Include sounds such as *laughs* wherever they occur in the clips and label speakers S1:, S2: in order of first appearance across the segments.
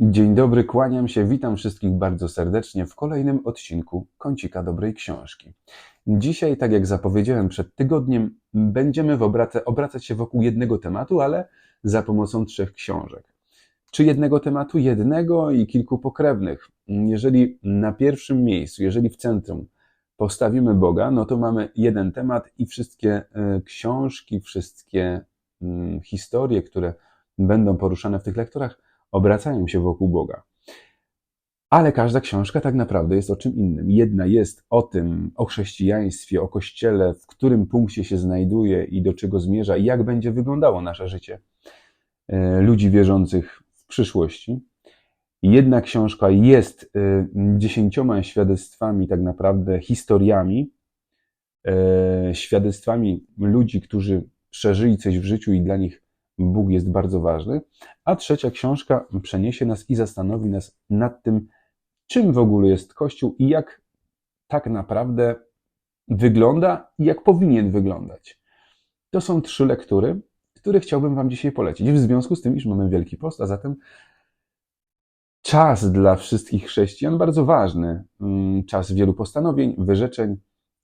S1: Dzień dobry, kłaniam się, witam wszystkich bardzo serdecznie w kolejnym odcinku Kącika Dobrej Książki. Dzisiaj, tak jak zapowiedziałem przed tygodniem, będziemy obracać się wokół jednego tematu, ale za pomocą trzech książek. Czy jednego tematu? Jednego i kilku pokrewnych. Jeżeli na pierwszym miejscu, jeżeli w centrum postawimy Boga, no to mamy jeden temat i wszystkie e, książki, wszystkie mm, historie, które będą poruszane w tych lekturach, obracają się wokół Boga. Ale każda książka tak naprawdę jest o czym innym. Jedna jest o tym, o chrześcijaństwie, o kościele, w którym punkcie się znajduje i do czego zmierza, i jak będzie wyglądało nasze życie e, ludzi wierzących w przyszłości. Jedna książka jest e, dziesięcioma świadectwami, tak naprawdę historiami, e, świadectwami ludzi, którzy przeżyli coś w życiu i dla nich Bóg jest bardzo ważny. A trzecia książka przeniesie nas i zastanowi nas nad tym, czym w ogóle jest Kościół i jak tak naprawdę wygląda i jak powinien wyglądać. To są trzy lektury, które chciałbym Wam dzisiaj polecić. W związku z tym, iż mamy Wielki Post, a zatem czas dla wszystkich chrześcijan bardzo ważny. Mm, czas wielu postanowień, wyrzeczeń,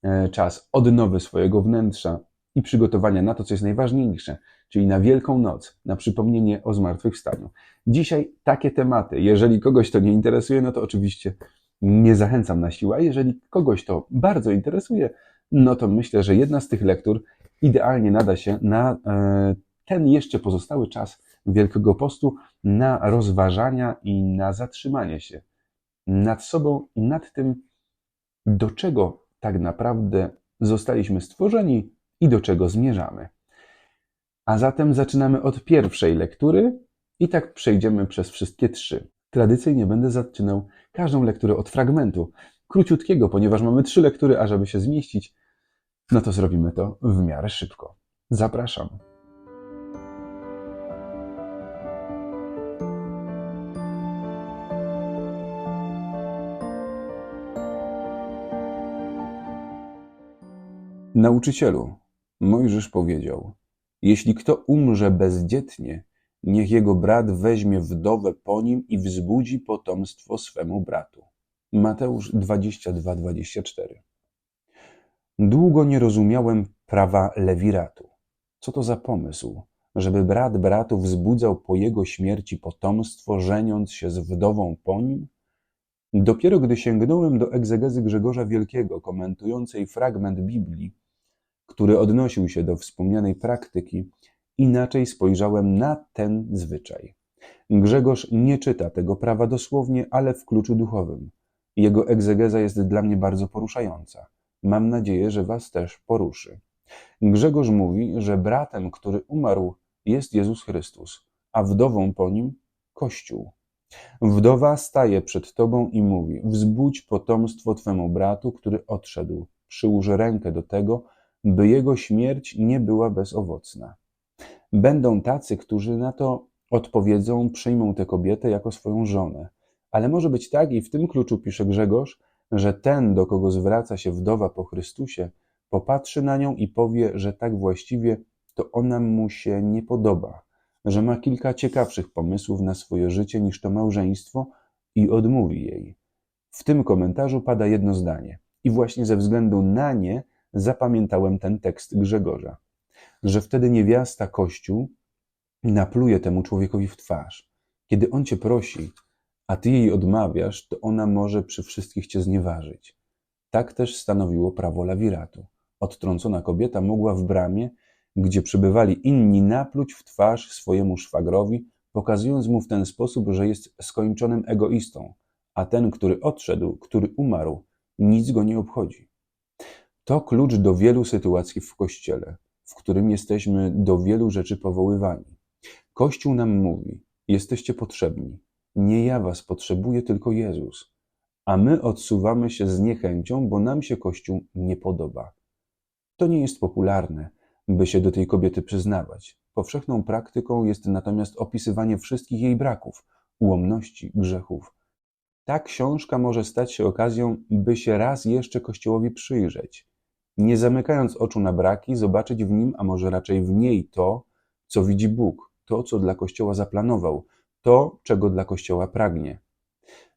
S1: e, czas odnowy swojego wnętrza i przygotowania na to, co jest najważniejsze, czyli na Wielką Noc, na przypomnienie o zmartwychwstaniu. Dzisiaj takie tematy. Jeżeli kogoś to nie interesuje, no to oczywiście nie zachęcam na siłę, a jeżeli kogoś to bardzo interesuje, no to myślę, że jedna z tych lektur idealnie nada się na e, ten jeszcze pozostały czas Wielkiego Postu, na rozważania i na zatrzymanie się nad sobą i nad tym, do czego tak naprawdę zostaliśmy stworzeni i do czego zmierzamy. A zatem zaczynamy od pierwszej lektury i tak przejdziemy przez wszystkie trzy. Tradycyjnie będę zaczynał każdą lekturę od fragmentu, króciutkiego, ponieważ mamy trzy lektury, a żeby się zmieścić, no to zrobimy to w miarę szybko. Zapraszam. Nauczycielu, Mojżesz powiedział: Jeśli kto umrze bezdzietnie, niech jego brat weźmie wdowę po nim i wzbudzi potomstwo swemu bratu. Mateusz 22-24. Długo nie rozumiałem prawa lewiratu. Co to za pomysł, żeby brat bratu wzbudzał po jego śmierci potomstwo, żeniąc się z wdową po nim? Dopiero gdy sięgnąłem do egzegezy Grzegorza Wielkiego, komentującej fragment Biblii, który odnosił się do wspomnianej praktyki, inaczej spojrzałem na ten zwyczaj. Grzegorz nie czyta tego prawa dosłownie, ale w kluczu duchowym. Jego egzegeza jest dla mnie bardzo poruszająca. Mam nadzieję, że Was też poruszy. Grzegorz mówi, że bratem, który umarł, jest Jezus Chrystus, a wdową po nim Kościół. Wdowa staje przed Tobą i mówi: Wzbudź potomstwo Twemu bratu, który odszedł. Przyłóż rękę do tego, by jego śmierć nie była bezowocna. Będą tacy, którzy na to odpowiedzą, przyjmą tę kobietę jako swoją żonę. Ale może być tak, i w tym kluczu pisze Grzegorz, że ten, do kogo zwraca się wdowa po Chrystusie, popatrzy na nią i powie, że tak właściwie to ona mu się nie podoba, że ma kilka ciekawszych pomysłów na swoje życie niż to małżeństwo i odmówi jej. W tym komentarzu pada jedno zdanie. I właśnie ze względu na nie zapamiętałem ten tekst Grzegorza, że wtedy niewiasta Kościół napluje temu człowiekowi w twarz. Kiedy on cię prosi, a ty jej odmawiasz, to ona może przy wszystkich cię znieważyć. Tak też stanowiło prawo lawiratu. Odtrącona kobieta mogła w bramie, gdzie przybywali inni, napluć w twarz swojemu szwagrowi, pokazując mu w ten sposób, że jest skończonym egoistą, a ten, który odszedł, który umarł, nic go nie obchodzi. To klucz do wielu sytuacji w Kościele, w którym jesteśmy do wielu rzeczy powoływani. Kościół nam mówi: Jesteście potrzebni. Nie ja was potrzebuję, tylko Jezus. A my odsuwamy się z niechęcią, bo nam się Kościół nie podoba. To nie jest popularne, by się do tej kobiety przyznawać. Powszechną praktyką jest natomiast opisywanie wszystkich jej braków, ułomności, grzechów. Ta książka może stać się okazją, by się raz jeszcze Kościołowi przyjrzeć nie zamykając oczu na braki, zobaczyć w nim, a może raczej w niej to, co widzi Bóg, to, co dla Kościoła zaplanował, to, czego dla Kościoła pragnie.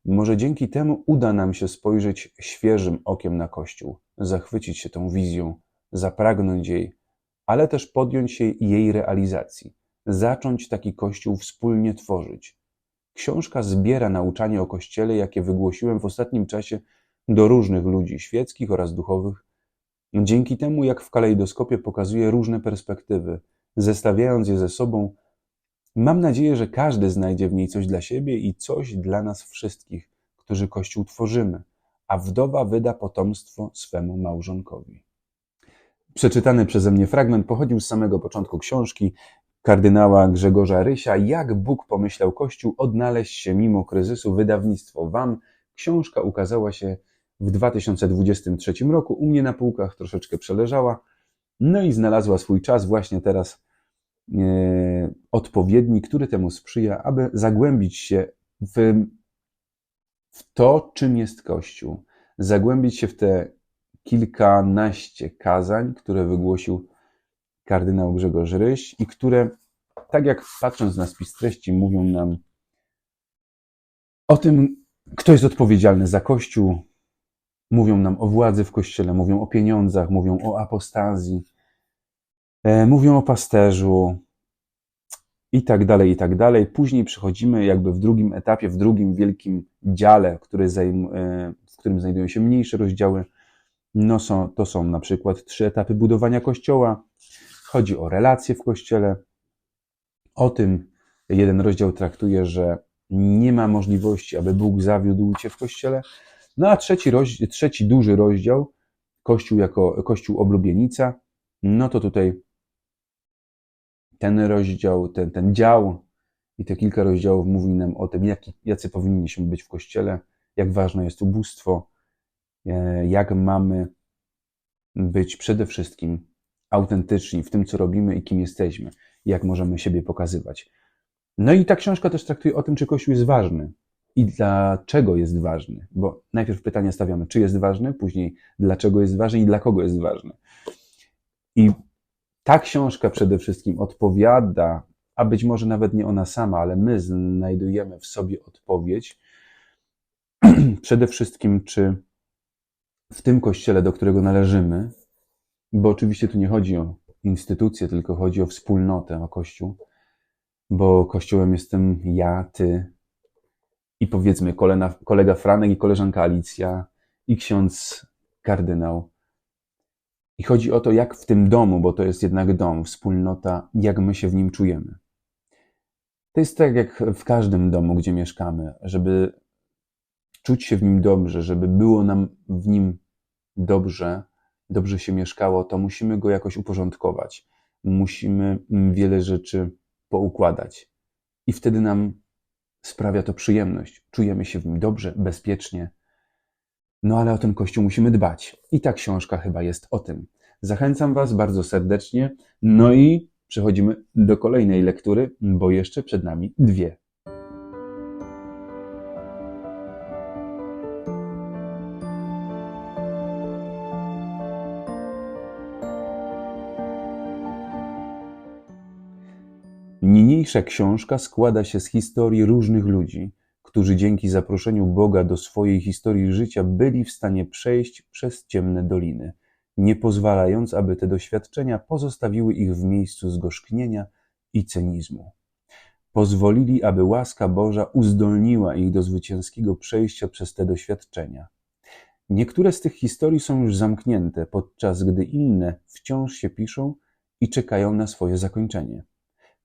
S1: Może dzięki temu uda nam się spojrzeć świeżym okiem na Kościół, zachwycić się tą wizją, zapragnąć jej, ale też podjąć się jej realizacji, zacząć taki Kościół wspólnie tworzyć. Książka zbiera nauczanie o Kościele, jakie wygłosiłem w ostatnim czasie do różnych ludzi świeckich oraz duchowych. Dzięki temu, jak w kalejdoskopie pokazuje różne perspektywy, zestawiając je ze sobą, mam nadzieję, że każdy znajdzie w niej coś dla siebie i coś dla nas wszystkich, którzy Kościół tworzymy, a wdowa wyda potomstwo swemu małżonkowi. Przeczytany przeze mnie fragment pochodził z samego początku książki kardynała Grzegorza Rysia Jak Bóg pomyślał Kościół odnaleźć się mimo kryzysu wydawnictwo WAM. Książka ukazała się w 2023 roku. U mnie na półkach troszeczkę przeleżała. No i znalazła swój czas właśnie teraz e, odpowiedni, który temu sprzyja, aby zagłębić się w, w to, czym jest Kościół. Zagłębić się w te kilkanaście kazań, które wygłosił kardynał Grzegorz Ryś i które, tak jak patrząc na spis treści, mówią nam o tym, kto jest odpowiedzialny za Kościół, mówią nam o władzy w Kościele, mówią o pieniądzach, mówią o apostazji, e, mówią o pasterzu i tak dalej, i tak dalej. Później przechodzimy jakby w drugim etapie, w drugim wielkim dziale, który zajm, e, w którym znajdują się mniejsze rozdziały. No są, to są na przykład trzy etapy budowania Kościoła, Chodzi o relacje w kościele. O tym jeden rozdział traktuje, że nie ma możliwości, aby Bóg zawiódł cię w kościele. No a trzeci, rozdział, trzeci duży rozdział, Kościół jako Kościół oblubienica, no to tutaj ten rozdział, ten, ten dział i te kilka rozdziałów mówi nam o tym, jaki, jacy powinniśmy być w Kościele, jak ważne jest ubóstwo, e, jak mamy być przede wszystkim autentyczni w tym, co robimy i kim jesteśmy, jak możemy siebie pokazywać. No i ta książka też traktuje o tym, czy Kościół jest ważny i dlaczego jest ważny. Bo najpierw pytanie stawiamy, czy jest ważny, później dlaczego jest ważny i dla kogo jest ważny. I ta książka przede wszystkim odpowiada, a być może nawet nie ona sama, ale my znajdujemy w sobie odpowiedź. *clears throat* przede wszystkim, czy w tym kościele, do którego należymy, bo oczywiście tu nie chodzi o instytucję, tylko chodzi o wspólnotę, o Kościół, bo Kościołem jestem ja, ty i powiedzmy kolega, kolega Franek i koleżanka Alicja i ksiądz kardynał. I chodzi o to, jak w tym domu, bo to jest jednak dom, wspólnota, jak my się w nim czujemy. To jest tak jak w każdym domu, gdzie mieszkamy, żeby czuć się w nim dobrze, żeby było nam w nim dobrze, dobrze się mieszkało, to musimy go jakoś uporządkować. Musimy wiele rzeczy poukładać. I wtedy nam sprawia to przyjemność. Czujemy się w nim dobrze, bezpiecznie. No ale o ten kościół musimy dbać. I ta książka chyba jest o tym. Zachęcam Was bardzo serdecznie. No i przechodzimy do kolejnej lektury, bo jeszcze przed nami dwie. Niniejsza książka składa się z historii różnych ludzi, którzy dzięki zaproszeniu Boga do swojej historii życia byli w stanie przejść przez ciemne doliny, nie pozwalając, aby te doświadczenia pozostawiły ich w miejscu zgorzknienia i cynizmu. Pozwolili, aby łaska Boża uzdolniła ich do zwycięskiego przejścia przez te doświadczenia. Niektóre z tych historii są już zamknięte, podczas gdy inne wciąż się piszą i czekają na swoje zakończenie.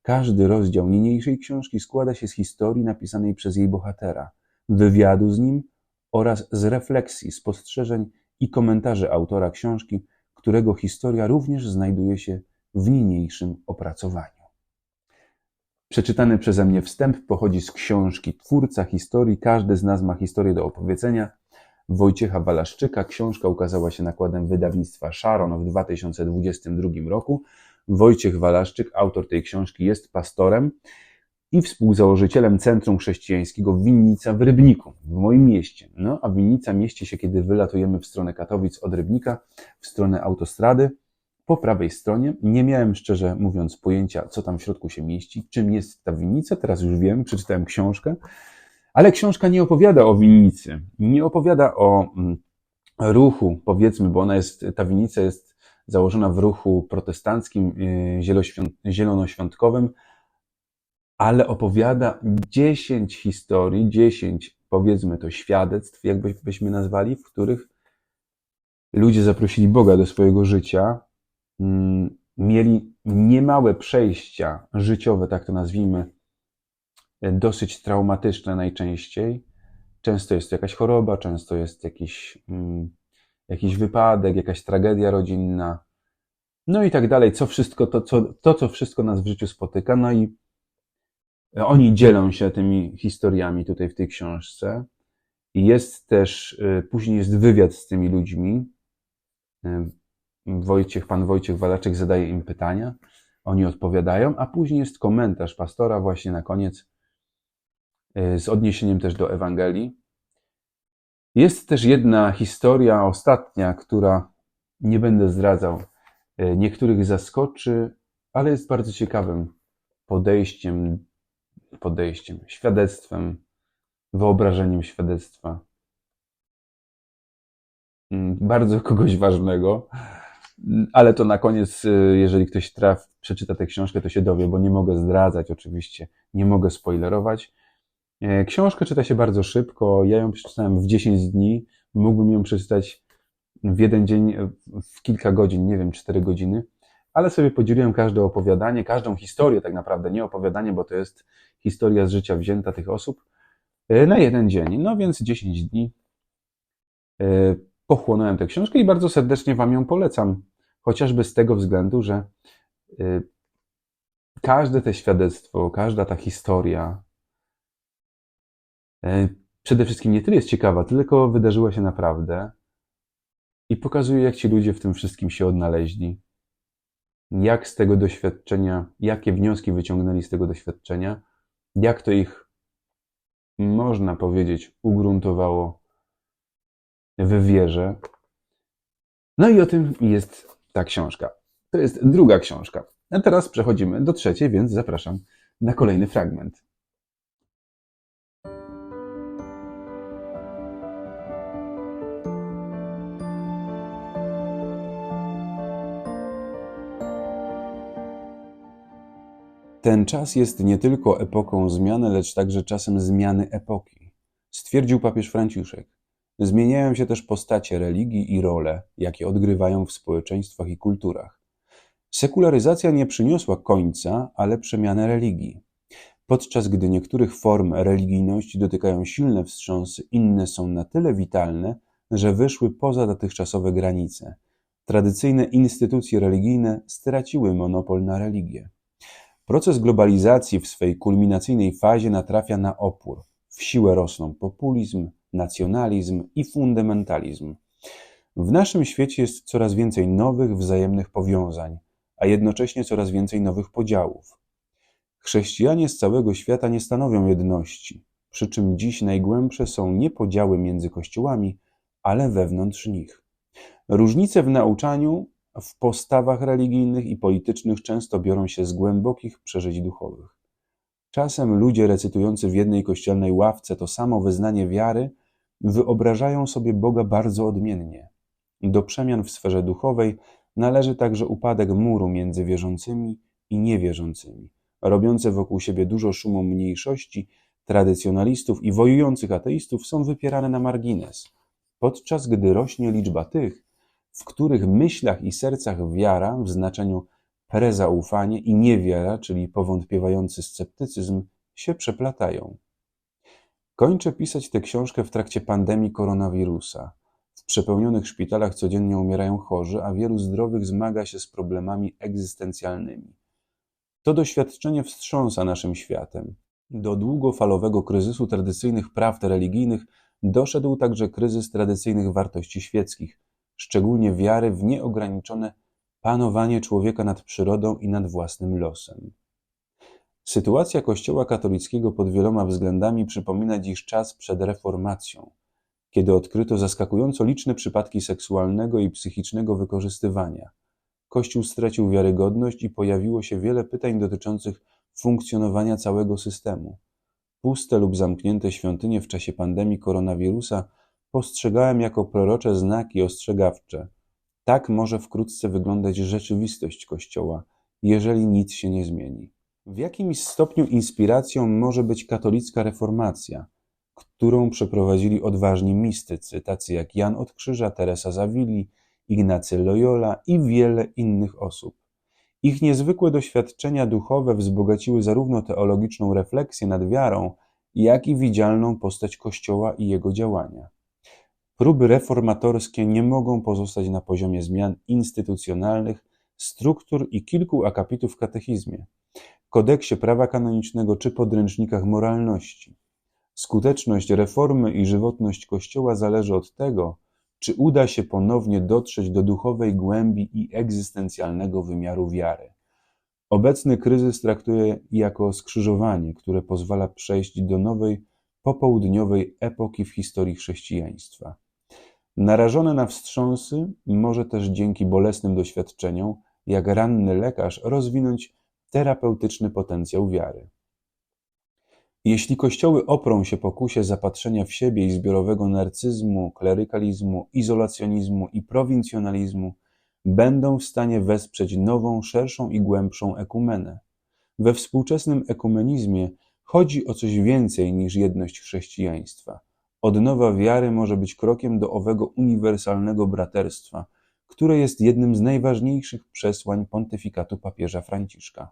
S1: Każdy rozdział niniejszej książki składa się z historii napisanej przez jej bohatera, wywiadu z nim oraz z refleksji, spostrzeżeń i komentarzy autora książki, którego historia również znajduje się w niniejszym opracowaniu. Przeczytany przeze mnie wstęp pochodzi z książki Twórca historii. Każdy z nas ma historię do opowiedzenia. Wojciecha Walaszczyka. Książka ukazała się nakładem wydawnictwa Sharon w 2022 roku. Wojciech Walaszczyk, autor tej książki, jest pastorem i współzałożycielem Centrum Chrześcijańskiego Winnica w Rybniku, w moim mieście. No, a Winnica mieści się, kiedy wylatujemy w stronę Katowic od Rybnika, w stronę autostrady. po prawej stronie. Nie miałem szczerze mówiąc pojęcia, co tam w środku się mieści, czym jest ta winnica. Teraz już wiem, przeczytałem książkę. Ale książka nie opowiada o winnicy. Nie opowiada o mm, ruchu, powiedzmy, bo ona jest, ta winnica jest założona w ruchu protestanckim, y, zielonoświątkowym, ale opowiada 10 historii, 10 powiedzmy to świadectw, jakbyśmy nazwali, w których ludzie zaprosili Boga do swojego życia, mm, mieli niemałe przejścia życiowe, tak to nazwijmy, dosyć traumatyczne najczęściej. Często jest to jakaś choroba, często jest jakiś, mm, jakiś wypadek, jakaś tragedia rodzinna, no i tak dalej. Co wszystko, to, co, to, co wszystko nas w życiu spotyka. No i oni dzielą się tymi historiami tutaj w tej książce. I jest też, y, później jest wywiad z tymi ludźmi. Y, Wojciech, pan Wojciech Walaczek zadaje im pytania, oni odpowiadają, a później jest komentarz pastora właśnie na koniec y, z odniesieniem też do Ewangelii. Jest też jedna historia, ostatnia, która nie będę zdradzał, niektórych zaskoczy, ale jest bardzo ciekawym podejściem podejściem, świadectwem, wyobrażeniem świadectwa. Mm, bardzo kogoś ważnego, ale to na koniec, y, jeżeli ktoś traf, przeczyta tę książkę, to się dowie, bo nie mogę zdradzać oczywiście, nie mogę spoilerować. E, książkę czyta się bardzo szybko. Ja ją przeczytałem w 10 dni. Mógłbym ją przeczytać w jeden dzień, w kilka godzin, nie wiem, 4 godziny ale sobie podzieliłem każde opowiadanie, każdą historię tak naprawdę, nie opowiadanie, bo to jest historia z życia wzięta tych osób, e, na jeden dzień. No więc 10 dni e, pochłonąłem tę książkę i bardzo serdecznie Wam ją polecam. Chociażby z tego względu, że e, każde te świadectwo, każda ta historia przede wszystkim nie tyle jest ciekawa, tylko wydarzyła się naprawdę i pokazuje, jak ci ludzie w tym wszystkim się odnaleźli jak z tego doświadczenia, jakie wnioski wyciągnęli z tego doświadczenia, jak to ich, można powiedzieć, ugruntowało w wierze. No i o tym jest ta książka. To jest druga książka. A teraz przechodzimy do trzeciej, więc zapraszam na kolejny fragment. Ten czas jest nie tylko epoką zmiany, lecz także czasem zmiany epoki, stwierdził papież Franciszek. Zmieniają się też postacie religii i role, jakie odgrywają w społeczeństwach i kulturach. Sekularyzacja nie przyniosła końca, ale przemianę religii. Podczas gdy niektórych form religijności dotykają silne wstrząsy, inne są na tyle witalne, że wyszły poza dotychczasowe granice. Tradycyjne instytucje religijne straciły monopol na religię. Proces globalizacji w swej kulminacyjnej fazie natrafia na opór. W siłę rosną populizm, nacjonalizm i fundamentalizm. W naszym świecie jest coraz więcej nowych wzajemnych powiązań, a jednocześnie coraz więcej nowych podziałów. Chrześcijanie z całego świata nie stanowią jedności, przy czym dziś najgłębsze są nie podziały między kościołami, ale wewnątrz nich. Różnice w nauczaniu w postawach religijnych i politycznych często biorą się z głębokich przeżyć duchowych. Czasem ludzie recytujący w jednej kościelnej ławce to samo wyznanie wiary wyobrażają sobie Boga bardzo odmiennie. Do przemian w sferze duchowej należy także upadek muru między wierzącymi i niewierzącymi, robiące wokół siebie dużo szumu mniejszości, tradycjonalistów i wojujących ateistów są wypierane na margines, podczas gdy rośnie liczba tych, w których myślach i sercach wiara w znaczeniu prezaufanie i niewiara, czyli powątpiewający sceptycyzm, się przeplatają. Kończę pisać tę książkę w trakcie pandemii koronawirusa. W przepełnionych szpitalach codziennie umierają chorzy, a wielu zdrowych zmaga się z problemami egzystencjalnymi. To doświadczenie wstrząsa naszym światem. Do długofalowego kryzysu tradycyjnych prawd religijnych doszedł także kryzys tradycyjnych wartości świeckich – szczególnie wiary w nieograniczone panowanie człowieka nad przyrodą i nad własnym losem. Sytuacja Kościoła katolickiego pod wieloma względami przypomina dziś czas przed reformacją, kiedy odkryto zaskakująco liczne przypadki seksualnego i psychicznego wykorzystywania. Kościół stracił wiarygodność i pojawiło się wiele pytań dotyczących funkcjonowania całego systemu. Puste lub zamknięte świątynie w czasie pandemii koronawirusa postrzegałem jako prorocze znaki ostrzegawcze. Tak może wkrótce wyglądać rzeczywistość Kościoła, jeżeli nic się nie zmieni. W jakimś stopniu inspiracją może być katolicka reformacja, którą przeprowadzili odważni mistycy, tacy jak Jan od Krzyża, Teresa Zawili, Ignacy Loyola i wiele innych osób. Ich niezwykłe doświadczenia duchowe wzbogaciły zarówno teologiczną refleksję nad wiarą, jak i widzialną postać Kościoła i jego działania. Próby reformatorskie nie mogą pozostać na poziomie zmian instytucjonalnych, struktur i kilku akapitów w katechizmie, kodeksie prawa kanonicznego czy podręcznikach moralności. Skuteczność reformy i żywotność Kościoła zależy od tego, czy uda się ponownie dotrzeć do duchowej głębi i egzystencjalnego wymiaru wiary. Obecny kryzys traktuję jako skrzyżowanie, które pozwala przejść do nowej, popołudniowej epoki w historii chrześcijaństwa. Narażone na wstrząsy może też dzięki bolesnym doświadczeniom, jak ranny lekarz, rozwinąć terapeutyczny potencjał wiary. Jeśli kościoły oprą się pokusie zapatrzenia w siebie i zbiorowego narcyzmu, klerykalizmu, izolacjonizmu i prowincjonalizmu, będą w stanie wesprzeć nową, szerszą i głębszą ekumenę. We współczesnym ekumenizmie chodzi o coś więcej niż jedność chrześcijaństwa. Odnowa wiary może być krokiem do owego uniwersalnego braterstwa, które jest jednym z najważniejszych przesłań pontyfikatu papieża Franciszka.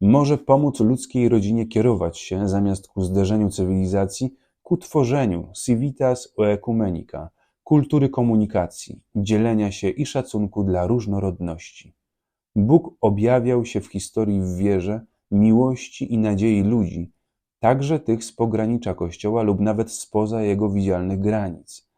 S1: Może pomóc ludzkiej rodzinie kierować się, zamiast ku zderzeniu cywilizacji, ku tworzeniu civitas oecumenica, kultury komunikacji, dzielenia się i szacunku dla różnorodności. Bóg objawiał się w historii w wierze, miłości i nadziei ludzi, także tych z pogranicza Kościoła lub nawet spoza jego widzialnych granic.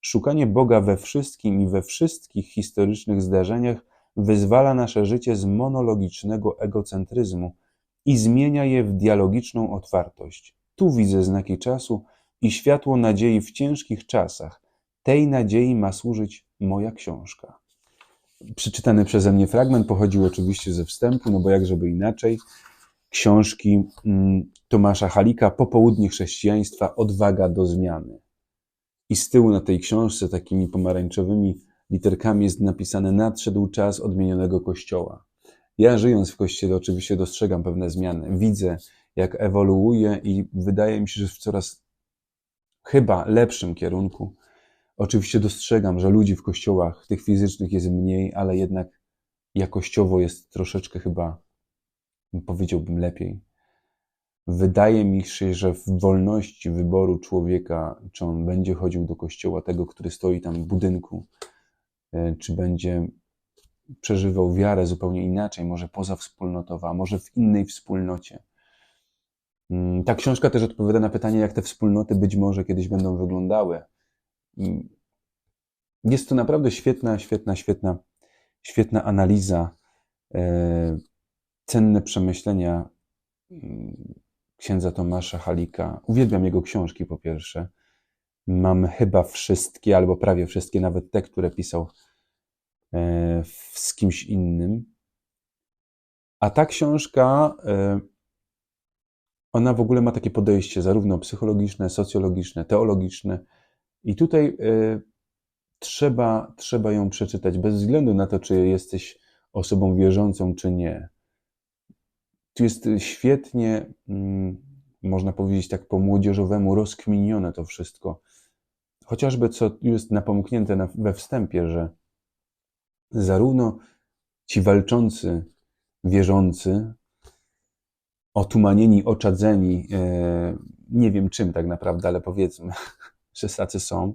S1: Szukanie Boga we wszystkim i we wszystkich historycznych zdarzeniach wyzwala nasze życie z monologicznego egocentryzmu i zmienia je w dialogiczną otwartość. Tu widzę znaki czasu i światło nadziei w ciężkich czasach. Tej nadziei ma służyć moja książka. Przeczytany przeze mnie fragment pochodził oczywiście ze wstępu, no bo jak żeby inaczej. Książki mm, Tomasza Halika Popołudnie chrześcijaństwa Odwaga do zmiany. I z tyłu na tej książce takimi pomarańczowymi literkami jest napisane nadszedł czas odmienionego Kościoła. Ja żyjąc w Kościele oczywiście dostrzegam pewne zmiany, widzę jak ewoluuje i wydaje mi się, że w coraz chyba lepszym kierunku. Oczywiście dostrzegam, że ludzi w kościołach, tych fizycznych jest mniej, ale jednak jakościowo jest troszeczkę chyba, powiedziałbym lepiej. Wydaje mi się, że w wolności wyboru człowieka, czy on będzie chodził do kościoła, tego, który stoi tam w budynku, e, czy będzie przeżywał wiarę zupełnie inaczej, może pozawspólnotowa, może w innej wspólnocie. Mm, ta książka też odpowiada na pytanie, jak te wspólnoty być może kiedyś będą wyglądały. Jest to naprawdę świetna, świetna, świetna, świetna analiza, e, cenne przemyślenia mm, księdza Tomasza Halika. Uwielbiam jego książki po pierwsze. Mam chyba wszystkie, albo prawie wszystkie, nawet te, które pisał e, z kimś innym. A ta książka, e, ona w ogóle ma takie podejście zarówno psychologiczne, socjologiczne, teologiczne. I tutaj e, trzeba, trzeba ją przeczytać bez względu na to, czy jesteś osobą wierzącą, czy nie. Tu jest świetnie, mm, można powiedzieć tak po młodzieżowemu, rozkminione to wszystko. Chociażby co jest napomknięte we wstępie, że zarówno ci walczący, wierzący, otumanieni, oczadzeni, e, nie wiem czym tak naprawdę, ale powiedzmy, *laughs* że tacy są,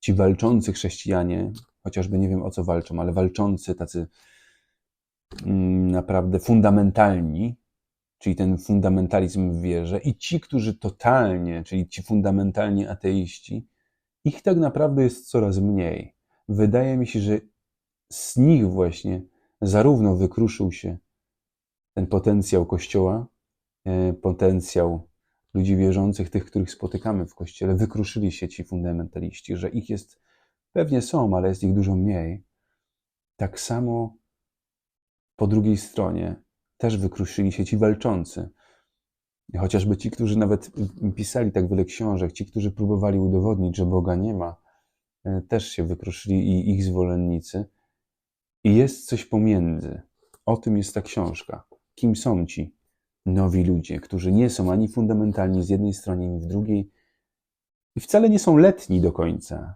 S1: ci walczący chrześcijanie, chociażby nie wiem o co walczą, ale walczący, tacy naprawdę fundamentalni, czyli ten fundamentalizm w wierze, i ci, którzy totalnie, czyli ci fundamentalnie ateiści, ich tak naprawdę jest coraz mniej. Wydaje mi się, że z nich właśnie zarówno wykruszył się ten potencjał Kościoła, e, potencjał ludzi wierzących, tych, których spotykamy w Kościele, wykruszyli się ci fundamentaliści, że ich jest, pewnie są, ale jest ich dużo mniej. Tak samo po drugiej stronie też wykruszyli się ci walczący. Chociażby ci, którzy nawet pisali tak wiele książek, ci, którzy próbowali udowodnić, że Boga nie ma, e, też się wykruszyli i ich zwolennicy. I jest coś pomiędzy. O tym jest ta książka. Kim są ci nowi ludzie, którzy nie są ani fundamentalni z jednej strony, ani w drugiej, i wcale nie są letni do końca.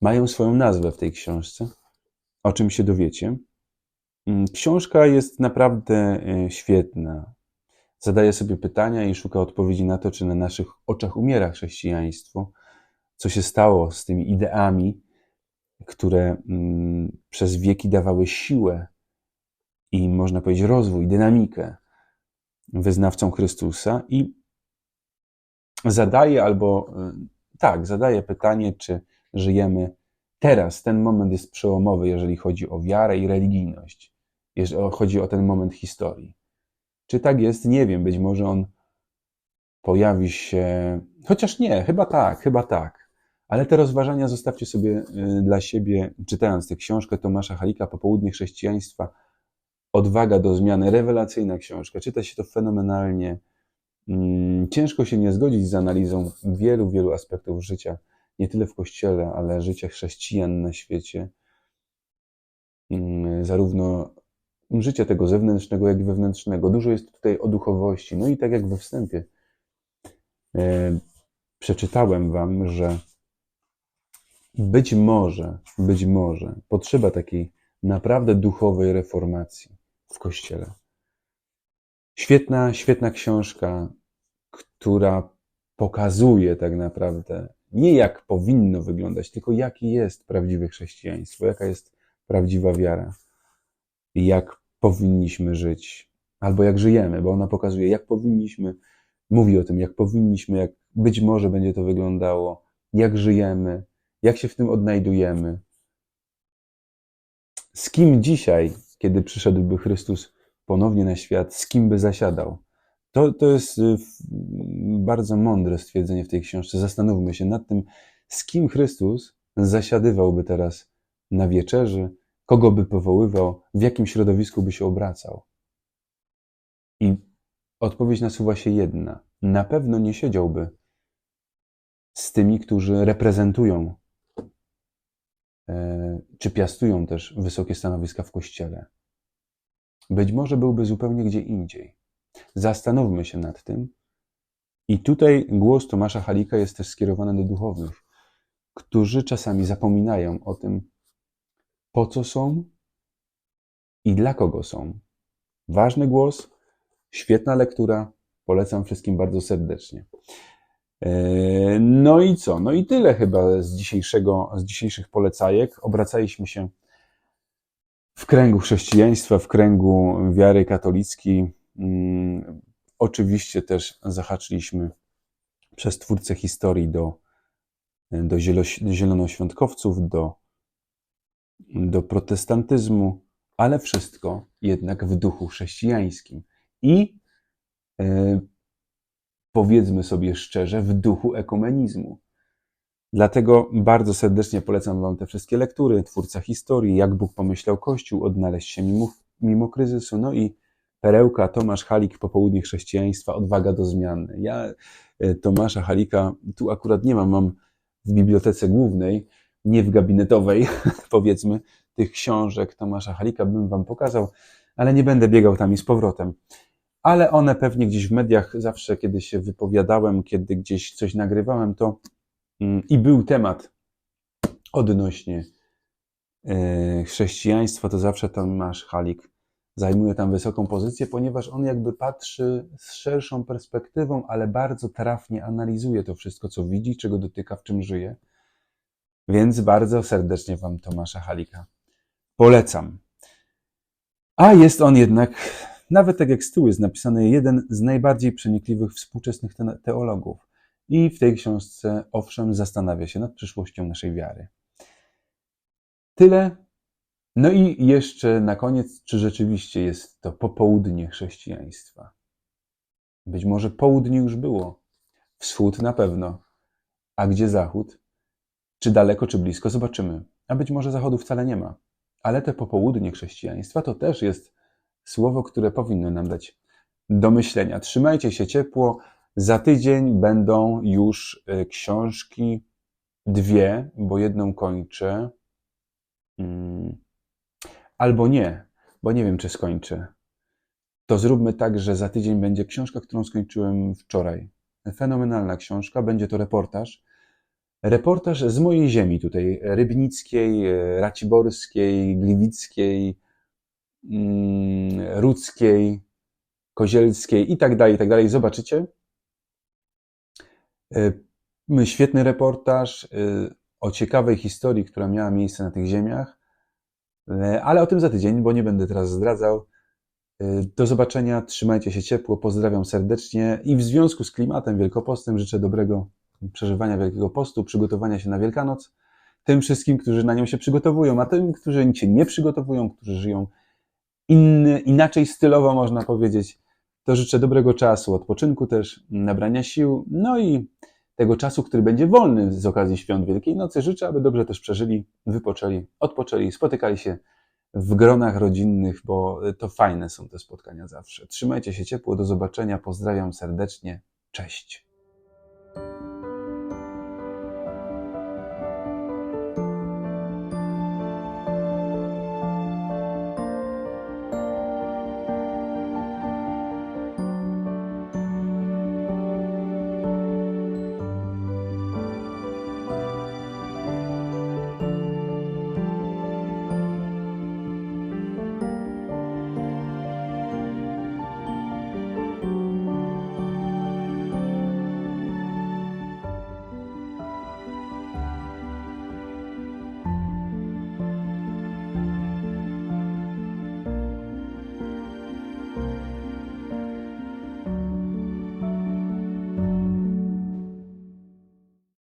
S1: Mają swoją nazwę w tej książce, o czym się dowiecie. Mm, książka jest naprawdę e, świetna. Zadaje sobie pytania i szuka odpowiedzi na to, czy na naszych oczach umiera chrześcijaństwo, co się stało z tymi ideami, które mm, przez wieki dawały siłę i można powiedzieć rozwój, dynamikę wyznawcom Chrystusa i zadaje albo e, tak, zadaje pytanie, czy żyjemy teraz. Ten moment jest przełomowy, jeżeli chodzi o wiarę i religijność, jeżeli chodzi o ten moment historii. Czy tak jest? Nie wiem. Być może on pojawi się. Chociaż nie, chyba tak, chyba tak. Ale te rozważania zostawcie sobie y, dla siebie, czytając tę książkę Tomasza Halika, Popołudnie chrześcijaństwa. Odwaga do zmiany, rewelacyjna książka. Czyta się to fenomenalnie. Mm, ciężko się nie zgodzić z analizą wielu, wielu aspektów życia, nie tyle w kościele, ale życia chrześcijan na świecie. Mm, zarówno życia tego zewnętrznego, jak i wewnętrznego. Dużo jest tutaj o duchowości. No i tak jak we wstępie e, przeczytałem Wam, że być może, być może potrzeba takiej naprawdę duchowej reformacji w Kościele. Świetna, świetna książka, która pokazuje tak naprawdę nie jak powinno wyglądać, tylko jaki jest prawdziwe chrześcijaństwo, jaka jest prawdziwa wiara jak powinniśmy żyć, albo jak żyjemy, bo ona pokazuje, jak powinniśmy, mówi o tym, jak powinniśmy, jak być może będzie to wyglądało, jak żyjemy, jak się w tym odnajdujemy. Z kim dzisiaj, kiedy przyszedłby Chrystus ponownie na świat, z kim by zasiadał? To, to jest y, bardzo mądre stwierdzenie w tej książce. Zastanówmy się nad tym, z kim Chrystus zasiadywałby teraz na wieczerzy, kogo by powoływał, w jakim środowisku by się obracał. I odpowiedź nasuwa się jedna. Na pewno nie siedziałby z tymi, którzy reprezentują e, czy piastują też wysokie stanowiska w kościele. Być może byłby zupełnie gdzie indziej. Zastanówmy się nad tym. I tutaj głos Tomasza Halika jest też skierowany do duchownych, którzy czasami zapominają o tym, po co są i dla kogo są. Ważny głos, świetna lektura, polecam wszystkim bardzo serdecznie. E, no i co? No i tyle chyba z, dzisiejszego, z dzisiejszych polecajek. Obracaliśmy się w kręgu chrześcijaństwa, w kręgu wiary katolickiej. Mm, oczywiście też zahaczyliśmy przez twórcę historii do, do zielonoświątkowców, do do protestantyzmu, ale wszystko jednak w duchu chrześcijańskim. I e, powiedzmy sobie szczerze, w duchu ekumenizmu. Dlatego bardzo serdecznie polecam Wam te wszystkie lektury, twórca historii, jak Bóg pomyślał Kościół, odnaleźć się mimo, mimo kryzysu, no i perełka Tomasz Halik, Popołudnie Chrześcijaństwa, Odwaga do zmiany. Ja e, Tomasza Halika tu akurat nie mam, mam w bibliotece głównej, nie w gabinetowej, *laughs* powiedzmy, tych książek Tomasza Halika bym wam pokazał, ale nie będę biegał tam i z powrotem. Ale one pewnie gdzieś w mediach, zawsze kiedy się wypowiadałem, kiedy gdzieś coś nagrywałem, to mm, i był temat odnośnie e, chrześcijaństwa, to zawsze Tomasz Halik zajmuje tam wysoką pozycję, ponieważ on jakby patrzy z szerszą perspektywą, ale bardzo trafnie analizuje to wszystko, co widzi, czego dotyka, w czym żyje. Więc bardzo serdecznie Wam Tomasza Halika polecam. A jest on jednak, nawet tak jak z tyłu jest napisany, jeden z najbardziej przenikliwych współczesnych teologów. I w tej książce, owszem, zastanawia się nad przyszłością naszej wiary. Tyle. No i jeszcze na koniec, czy rzeczywiście jest to popołudnie chrześcijaństwa? Być może południe już było, wschód na pewno. A gdzie zachód? Czy daleko, czy blisko, zobaczymy. A być może zachodu wcale nie ma. Ale te popołudnie chrześcijaństwa to też jest słowo, które powinno nam dać do myślenia. Trzymajcie się ciepło. Za tydzień będą już y, książki dwie, bo jedną kończę. Mm, albo nie, bo nie wiem, czy skończę. To zróbmy tak, że za tydzień będzie książka, którą skończyłem wczoraj. Fenomenalna książka, będzie to reportaż. Reportaż z mojej ziemi tutaj, rybnickiej, raciborskiej, gliwickiej, mm, rudzkiej, kozielskiej i tak dalej, i tak dalej. Zobaczycie. Y, świetny reportaż y, o ciekawej historii, która miała miejsce na tych ziemiach, ale o tym za tydzień, bo nie będę teraz zdradzał. Do zobaczenia, trzymajcie się ciepło, pozdrawiam serdecznie i w związku z klimatem wielkopostnym życzę dobrego przeżywania Wielkiego Postu, przygotowania się na Wielkanoc tym wszystkim, którzy na nią się przygotowują, a tym, którzy się nie przygotowują, którzy żyją inny, inaczej stylowo, można powiedzieć, to życzę dobrego czasu, odpoczynku też, nabrania sił, no i tego czasu, który będzie wolny z okazji świąt Wielkiej Nocy. Życzę, aby dobrze też przeżyli, wypoczęli, odpoczęli, spotykali się w gronach rodzinnych, bo to fajne są te spotkania zawsze. Trzymajcie się ciepło, do zobaczenia, pozdrawiam serdecznie, cześć.